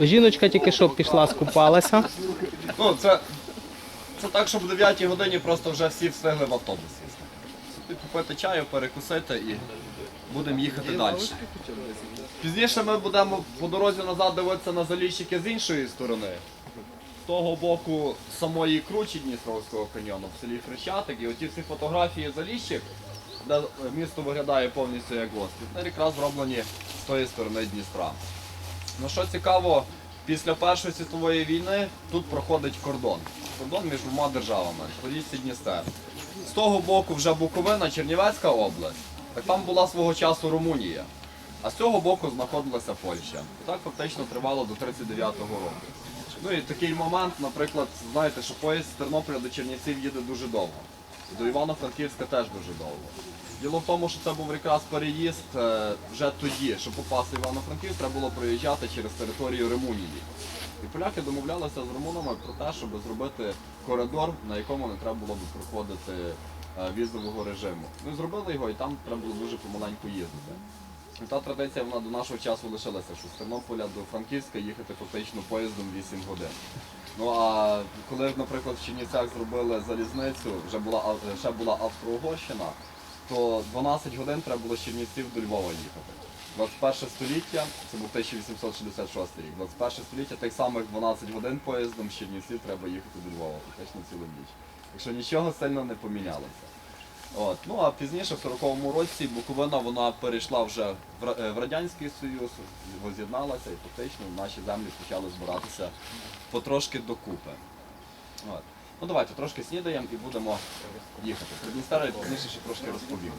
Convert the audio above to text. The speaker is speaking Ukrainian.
Жіночка тільки що пішла, скупалася. Ну, це, це так, щоб в 9 годині просто вже всі встигли в автобус. Собі Купити чаю, перекусити і будемо їхати далі. Пізніше ми будемо по дорозі назад дивитися на заліщики з іншої сторони. З того боку самої кручі Дністровського каньйону в селі Хрещатик. І оті всі фотографії заліщик, де місто виглядає повністю як госпіталь, якраз зроблені з тої сторони Дністра. Ну що цікаво, після Першої світової війни тут проходить кордон. Кордон між двома державами, річці Дністер. З того боку вже Буковина, Чернівецька область. Так там була свого часу Румунія. А з цього боку знаходилася Польща. Так фактично тривало до 39-го року. Ну і такий момент, наприклад, знаєте, що поїзд з Тернополя до Чернівців їде дуже довго. І до Івано-Франківська теж дуже довго. Діло в тому, що це був якраз переїзд е, вже тоді, щоб попасти в Івано-Франківськ, треба було проїжджати через територію Румунії. І поляки домовлялися з румунами про те, щоб зробити коридор, на якому не треба було б проходити е, візового режиму. І зробили його, і там треба було дуже помаленьку їздити. Та традиція вона до нашого часу лишилася, що з Тернополя до Франківська їхати фактично поїздом 8 годин. Ну а коли, наприклад, в Чернівцях зробили залізницю, вже була ще була Австро-Угорщина, то 12 годин треба було з Чернівців до Львова їхати. 21 століття, це був 1866 рік, 21 століття тих самих 12 годин поїздом з Чернівців треба їхати до Львова, фактично цілу ніч. Якщо нічого сильно не помінялося. От. Ну а пізніше, в 40-му році, Буковина вона перейшла вже в, е, Радянський Союз, воз'єдналася і фактично наші землі почали збиратися потрошки докупи. От. Ну давайте трошки снідаємо і будемо їхати. Про пізніше ще трошки розповім.